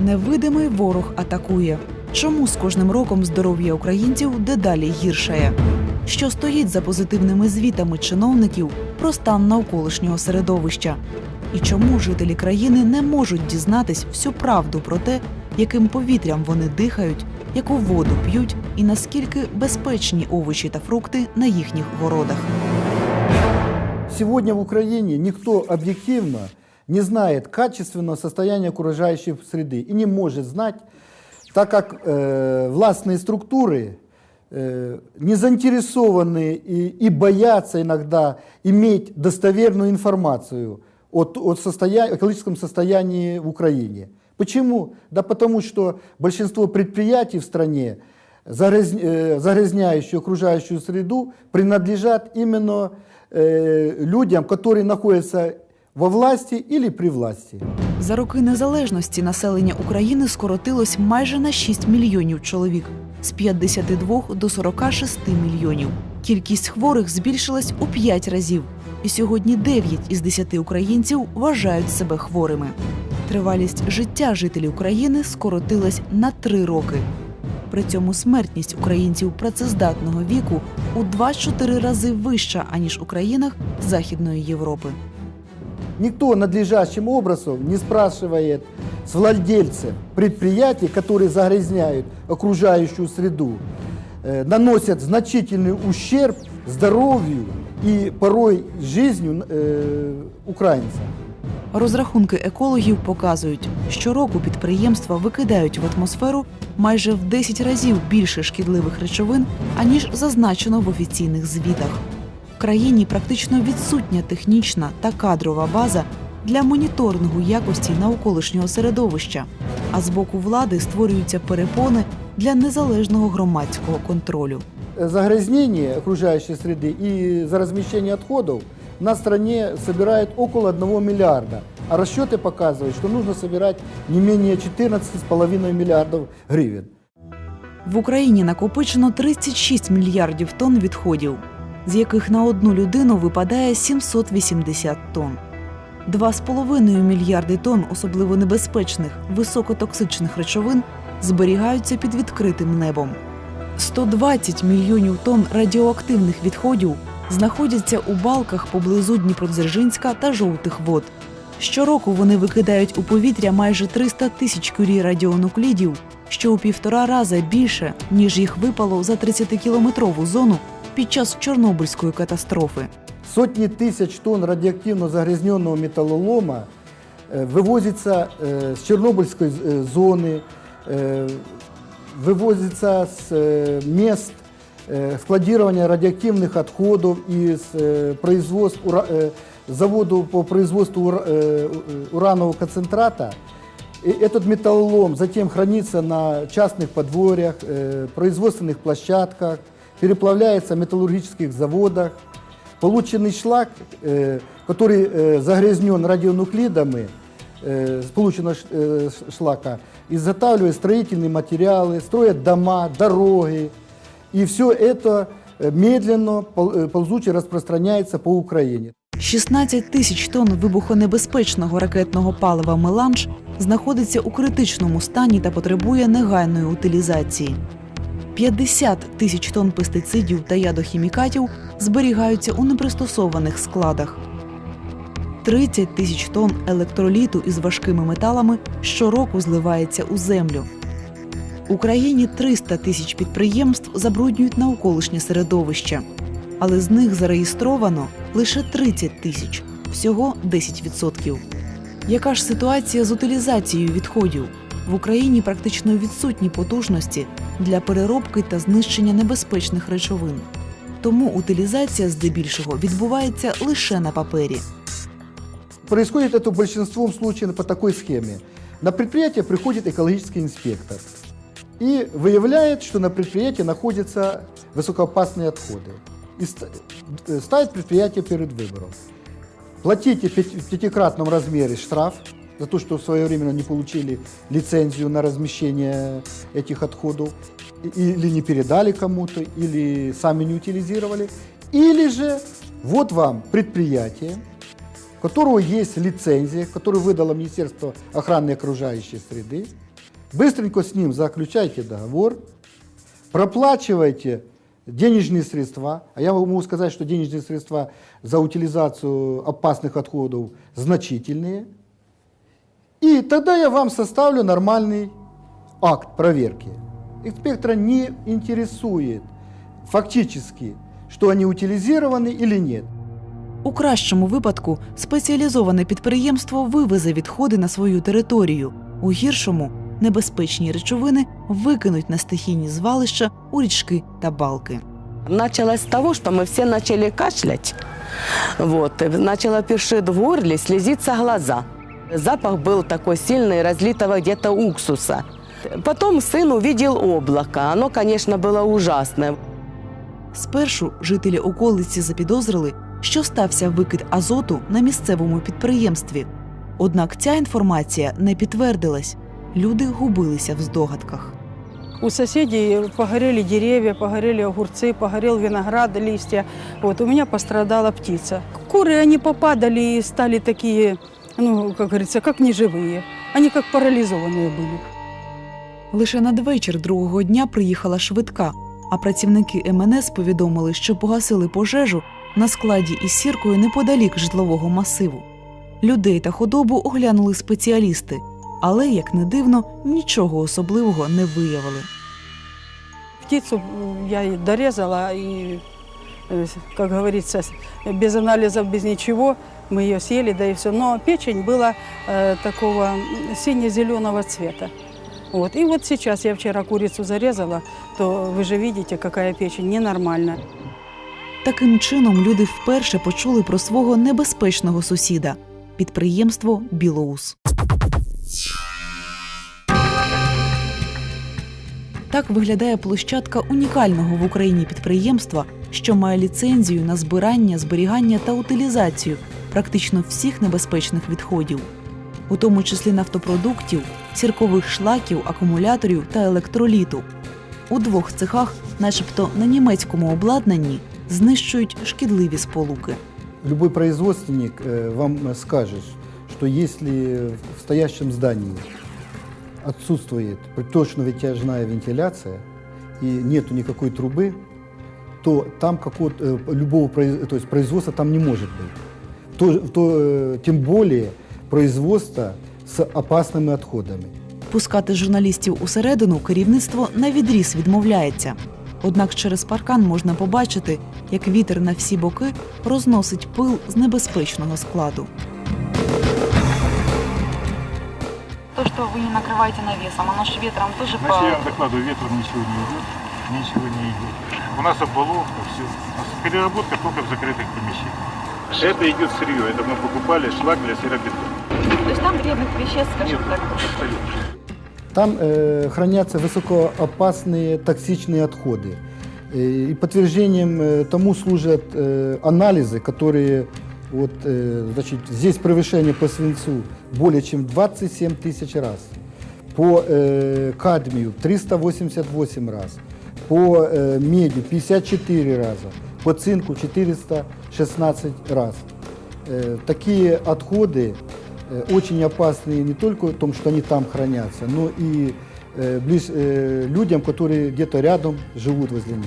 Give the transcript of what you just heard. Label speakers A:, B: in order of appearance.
A: Невидимий ворог атакує. Чому з кожним роком здоров'я українців дедалі гіршає? Що стоїть за позитивними звітами чиновників про стан навколишнього середовища? І чому жителі країни не можуть дізнатись всю правду про те, яким повітрям вони дихають, яку воду п'ють і наскільки безпечні овочі та фрукти на їхніх городах?
B: Сегодня в Украине никто объективно не знает качественного состояния окружающей среды и не может знать, так как э, властные структуры э, не заинтересованы и, и боятся иногда иметь достоверную информацию о, т- о состоя- экологическом состоянии в Украине. Почему? Да потому что большинство предприятий в стране, загряз- э, загрязняющие окружающую среду, принадлежат именно э, людям, которые находятся во власти или при власти.
A: За роки незалежності населення України скоротилось майже на 6 мільйонів чоловік з 52 до 46 мільйонів. Кількість хворих збільшилась у 5 разів, і сьогодні 9 із 10 українців вважають себе хворими. Тривалість життя жителів України скоротилась на 3 роки. При цьому смертність українців працездатного віку у 2-4 рази вища аніж у країнах Західної Європи.
B: Никто надлежащим образом не спрашивает с владельцев предприятий, которые загрязняют окружающую среду, э, наносят значительный ущерб здоровью и порой жизнью э, украинцев.
A: Розрахунки екологів показують, щороку підприємства викидають в атмосферу майже в 10 разів більше шкідливих речовин, аніж зазначено в офіційних звітах. В країні практично відсутня технічна та кадрова база для моніторингу якості навколишнього середовища, а з боку влади створюються перепони для незалежного громадського контролю.
B: Э, Загрязнение окружающей среды и за размещение отходов на стране собирает около 1 миллиарда. А расчеты показывают, что нужно собирать не менее 14,5 миллиардов гривен.
A: В Україні накопичено 36 мільярдів тонн відходів, з яких на одну людину випадає 780 тонн. 2,5 мільярди тонн особливо небезпечних високотоксичних речовин зберігаються під відкритим небом. 120 мільйонів тонн радіоактивних відходів знаходяться у балках поблизу Дніпродзержинська та жовтих вод. Щороку вони викидають у повітря майже 300 тисяч кюрі радіонуклідів, що у півтора рази більше, ніж їх випало за 30-кілометрову зону під час Чорнобильської катастрофи.
B: Сотні тисяч тонн радіоактивно загрязненого металолома вивозяться з Чорнобильської зони, вивозяться з міст складирования радиоактивных отходов из производств, заводу по производству уранового концентрата. Этот металлолом затем хранится на частных подворьях, э, производственных площадках, переплавляется в металлургических заводах. Полученный шлак, э, который э, загрязнен радионуклидами, э, с полученного ш- э, ш- шлака, изготавливают строительные материалы, строят дома, дороги. И все это э, медленно, пол- э, ползуче распространяется по Украине.
A: 16 тисяч тонн вибухонебезпечного ракетного палива «Меланж» знаходиться у критичному стані та потребує негайної утилізації. 50 тисяч тонн пестицидів та ядохімікатів зберігаються у непристосованих складах. 30 тисяч тонн електроліту із важкими металами щороку зливається у землю. Україні 300 тисяч підприємств забруднюють навколишнє середовище, але з них зареєстровано лише 30 тисяч, всього 10%. Яка ж ситуація з утилізацією відходів? В Україні практично відсутні потужності для переробки та знищення небезпечних речовин. Тому утилізація здебільшого відбувається лише на папері.
B: Происходит это в большинстве случаев по такой схеме. На предприятие приходит экологический инспектор и выявляет, что на предприятии находятся высокоопасные отходы. И ст- э, ставит предприятие перед выбором. Платите в пяти- в пятикратном размере штраф за то, что в свое время не получили лицензию на размещение этих отходов, или не передали кому-то, или сами не утилизировали. Или же вот вам предприятие, у которого есть лицензия, которую выдало Министерство охраны окружающей среды, Быстренько с ним заключайте договор, проплачивайте денежные средства, а я могу сказать, что денежные средства за утилизацию опасных отходов значительные, и тогда я вам составлю нормальный акт проверки. Инспектора не интересует фактически, что они утилизированы или нет.
A: У кращому випадку спеціалізоване підприємство вивезе відходи на свою територію. У гіршому небезпечні речовини викинуть на стихійні звалища у річки та балки.
C: Началось с того, что мы все начали кашлять. Вот, и начало першить в горле, слезиться глаза. Запах был такой сильный, разлитого где-то уксуса. Потом сын увидел облако. Оно, конечно, было ужасное.
A: Спершу жителі околиці запідозрили, що стався викид азоту на місцевому підприємстві. Однак ця інформація не підтвердилась. Люди губилися в здогадках.
D: У соседей погорели деревья, погорели огурцы, погорел виноград, листья. Вот, у меня пострадала птица. Куры, они попадали и стали такие, ну, как говорится, как неживые. Они как парализованные были.
A: Лише надвечір другого дня приїхала швидка, а працівники МНС повідомили, що погасили пожежу на складі із сіркою неподалік житлового масиву. Людей та худобу оглянули спеціалісти, але, як не дивно, нічого особливого не виявили.
D: Птицу м, я и дорезала, и, э, как говорится, с- без анализов, без ничего. Мы ее съели, да и все. Но печень была э, такого м, сине-зеленого цвета. Вот. И вот сейчас я вчера курицу зарезала, то вы же видите, какая печень ненормальная.
A: Таким чином люди вперше почули про свого небезпечного сусіда підприємство Білоус. Так виглядає площадка унікального в Україні підприємства, що має ліцензію на збирання, зберігання та утилізацію практично всіх небезпечних відходів, у тому числі нафтопродуктів, сіркових шлаків, акумуляторів та електроліту. У двох цехах, начебто на німецькому обладнанні, знищують шкідливі сполуки.
B: Любой производственник э, вам э, скажет, что если в стоящем здании отсутствует точно-вытяжная вентиляция и нету никакой трубы, то там какого любого произ- то есть производства там не может быть. То, то, э, тем более производство с опасными отходами.
A: Пускати журналістів усередину керівництво на відріз відмовляється. Однак через паркан можна побачити, як вітер на всі боки розносить пил з небезпечного складу.
E: То, что вы не накрываете навесом, оно же ветром тоже
F: Значит, я
E: по...
F: вам докладываю, ветром ничего не идет, ничего не идет. У нас оболовка, все. У нас переработка только в закрытых помещениях. Это идет сырье, это мы покупали шлак для серобетона.
E: То есть там вредных веществ, скажем
F: Нет,
E: так.
F: абсолютно.
B: Там э, хранятся высокоопасные токсичные отходы. Э, И подтверждением э, тому служат э, анализы, которые вот, э, значит, здесь превышение по свинцу более чем 27 тысяч раз, по э, кадмию 388 раз, по э, меди 54 раза, по цинку 416 раз. Э, такие отходы э, очень опасные не только в том, что они там хранятся, но и э, близ, э, людям, которые где-то рядом живут возле них.